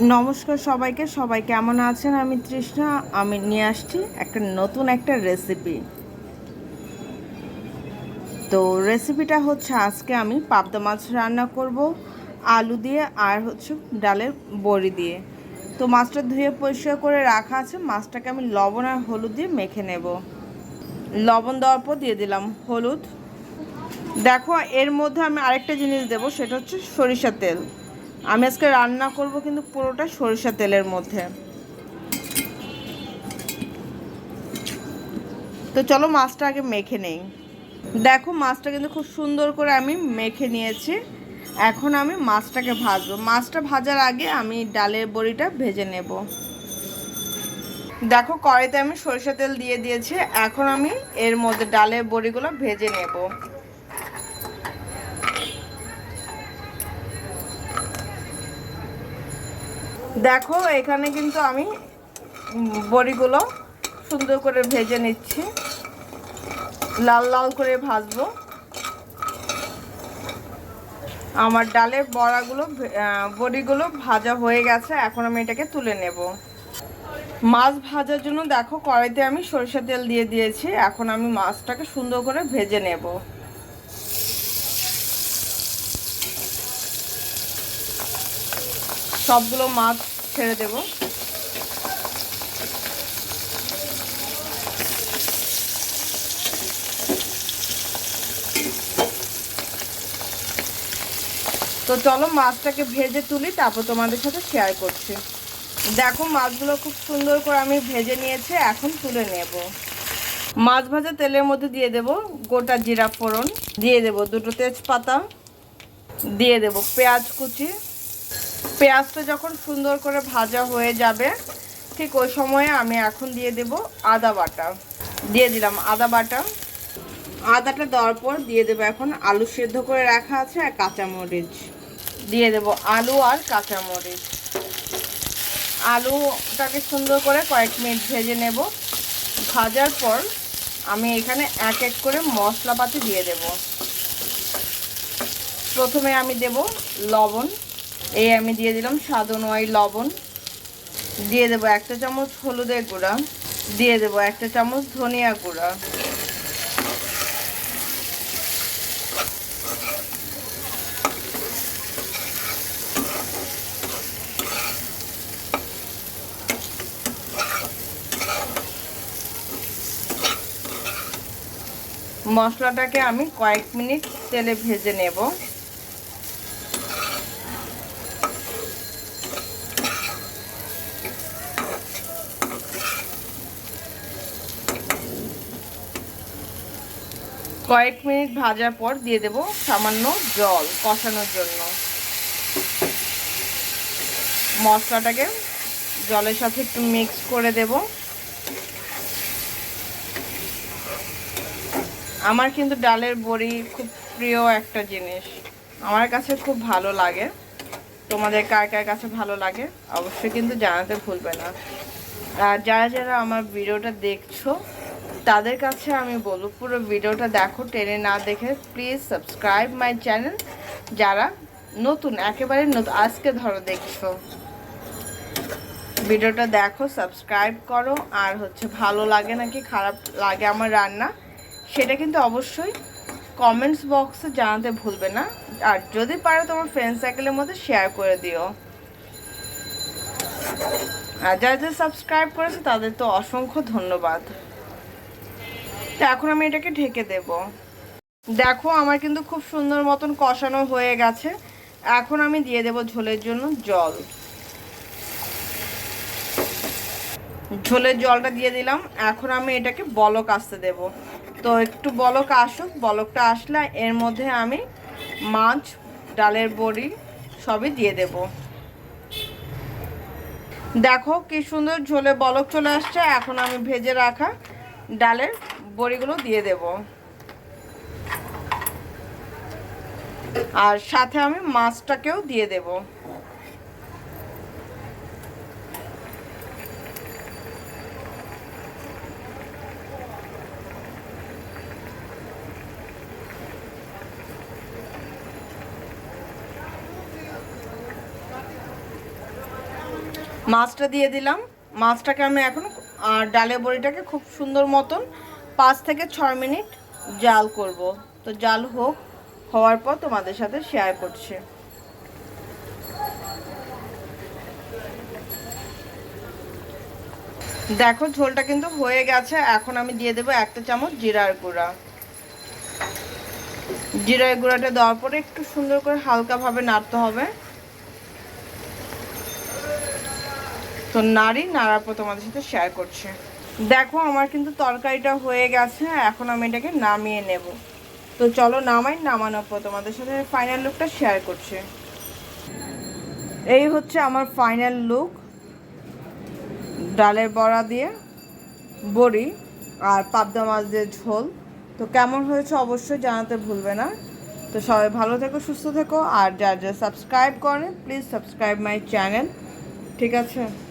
নমস্কার সবাইকে, সবাই কেমন আছেন? আমি তৃষ্ণা, আমি নিয়ে আসছি একটা নতুন একটা রেসিপি তো রেসিপিটা হচ্ছে আজকে আমি পাবদা মাছ রান্না করব, আলু দিয়ে আর হচ্ছে ডালের বড়ি দিয়ে। তো মাছটা ধুয়ে পরিষ্কার করে রাখা আছে, মাছটাকে আমি লবণ আর হলুদ দিয়ে মেখে নেব। লবণ দেওয়ার পর দিয়ে দিলাম হলুদ। দেখো, এর মধ্যে আমি আরেকটা জিনিস দেব, সেটা হচ্ছে সরিষা তেল। আমি আজকে রান্না করব কিন্তু পুরোটা সরিষা তেলের মধ্যে। তো চলো মাছটা আগে মেখে নেই। দেখো মাছটা কিন্তু খুব সুন্দর করে আমি মেখে নিয়েছি। এখন আমি মাছটাকে ভাজবো। মাছটা ভাজার আগে আমি ডালের বড়িটা ভেজে নেব। দেখো কড়াইতে আমি সরিষা তেল দিয়ে দিয়েছি। এখন আমি এর মধ্যে ডালের বড়িগুলো ভেজে নেব। দেখো, এখানে কিন্তু আমি বড়িগুলো সুন্দর করে ভেজে নিচ্ছি। লাল লাল করে ভাজবো। আমার ডালের বড়াগুলো বড়িগুলো ভাজা হয়ে গেছে, এখন আমি এটাকে তুলে নেব। মাছ ভাজার জন্য দেখো, কড়াইতে আমি সরিষা তেল দিয়ে দিয়েছি, এখন আমি মাছটাকে সুন্দর করে ভেজে নেব। সবগুলো মাছ ছেড়ে দেব। তো চলো মাছটাকে ভেজে তুলি, তারপর তোমাদের সাথে শেয়ার করছি। দেখো মাছগুলো খুব সুন্দর করে আমি ভেজে নিয়েছি, এখন তুলে নেব। মাছ ভাজা তেলের মধ্যে দিয়ে দেব গোটা জিরা ফোড়ন, দিয়ে দেব দুটো তেজপাতা, দিয়ে দেব পেঁয়াজ কুচি পেঁয়াজটা যখন সুন্দর করে ভাজা হয়ে যাবে, ঠিক ওই সময়ে আমি এখন দিয়ে দেব আদা বাটা। দিয়ে দিলাম আদা বাটা। আদাটা দেওয়ার পর দিয়ে দেবো এখন আলু সেদ্ধ করে রাখা আছে আর কাঁচামরিচ। দিয়ে দেব আলু আর কাঁচামরিচ। আলুটাকে সুন্দর করে কয়েক মিনিট ভেজে নেব। ভাজার পর আমি এখানে এক এক করে মশলাপাতি দিয়ে দেব। প্রথমে আমি দেব লবণ। এই আমি দিয়ে দিলাম স্বাদ লবণ। দিয়ে দেবো একটা চামচ হলুদের গুঁড়া। দিয়ে দেবো একটা চামচ ধনিয়া গুঁড়া। মশলাটাকে আমি কয়েক মিনিট তেলে ভেজে নেব। কয়েক মিনিট ভাজার পর দিয়ে দেব সামান্য জল কষানোর জন্য। মশলাটাকে জলের সাথে একটু মিক্স করে দেব। আমার কিন্তু ডালের বড়ি খুব প্রিয় একটা জিনিস। আমার কাছে খুব ভালো লাগে। তোমাদের কার কার কাছে ভালো লাগে অবশ্যই কিন্তু জানাতে ভুলবে না। আর যারা যারা আমার ভিডিওটা দেখছ তাদের কাছে আমি বলব, পুরো ভিডিওটা দেখো, টেনে না দেখে প্লিজ সাবস্ক্রাইব মাই চ্যানেল যারা নতুন, একেবারে নতুন, আজকে ধরো দেখছ। ভিডিওটা দেখো সাবস্ক্রাইব করো, আর হচ্ছে ভালো লাগে নাকি খারাপ লাগে আমার রান্না, সেটা কিন্তু অবশ্যই কমেন্টস বক্সে জানাতে ভুলবে না, আর যদি পারো তোমার ফ্রেন্ড সার্কেলের মধ্যে শেয়ার করে দিও। আর যারা যারা সাবস্ক্রাইব করেছে, তাদের তো অসংখ্য ধন্যবাদ। তো এখন আমি এটাকে ঢেকে দেব। দেখো আমার কিন্তু খুব সুন্দর মতন কষানো হয়ে গেছে। এখন আমি দিয়ে দেব ঝোলের জন্য জল। ঝোলের জলটা দিয়ে দিলাম। এখন আমি এটাকে বলক আসতে দেব। তো একটু বলক আসুক, বলকটা আসলে এর মধ্যে আমি মাছ, ডালের বড়ি সবই দিয়ে দেব। দেখো কি সুন্দর ঝোলে বলক চলে আসছে। এখন আমি ভেজে রাখা ডালের বড়িগুলো দিয়ে দেব। আর সাথে আমি মাছটাকেও দিয়ে দেব। মাছটা দিয়ে দিলাম। মাছটাকে আমি এখন আর ডালে বড়িটাকে খুব সুন্দর মতন পাঁচ থেকে ছয় মিনিট জাল করব। তো জাল হোক, হওয়ার পর তোমাদের সাথে শেয়ার করছি। দেখো, ঝোলটা কিন্তু হয়ে গেছে। এখন আমি দিয়ে দেবো একটা চামচ জিরার গুঁড়া। জিরার গুঁড়াটা দেওয়ার পরে একটু সুন্দর করে হালকাভাবে নাড়তে হবে। তো নাড়ি, নাড়ার পর তোমাদের সাথে শেয়ার করছি। দেখো, আমার কিন্তু তরকারিটা হয়ে গেছে, এখন আমি এটাকে নামিয়ে নেব। তো চলো নামাই, নামানোর পর তোমাদের সাথে ফাইনাল লুকটা শেয়ার করছি। এই হচ্ছে আমার ফাইনাল লুক ডালের বড়া দিয়ে বড়ি আর পাবদা মাছ দিয়ে ঝোল। তো কেমন হয়েছে অবশ্যই জানাতে ভুলবে না। তো সবাই ভালো থেকো, সুস্থ থেকো, আর যা যা সাবস্ক্রাইব করে প্লিজ সাবস্ক্রাইব মাই চ্যানেল ঠিক আছে?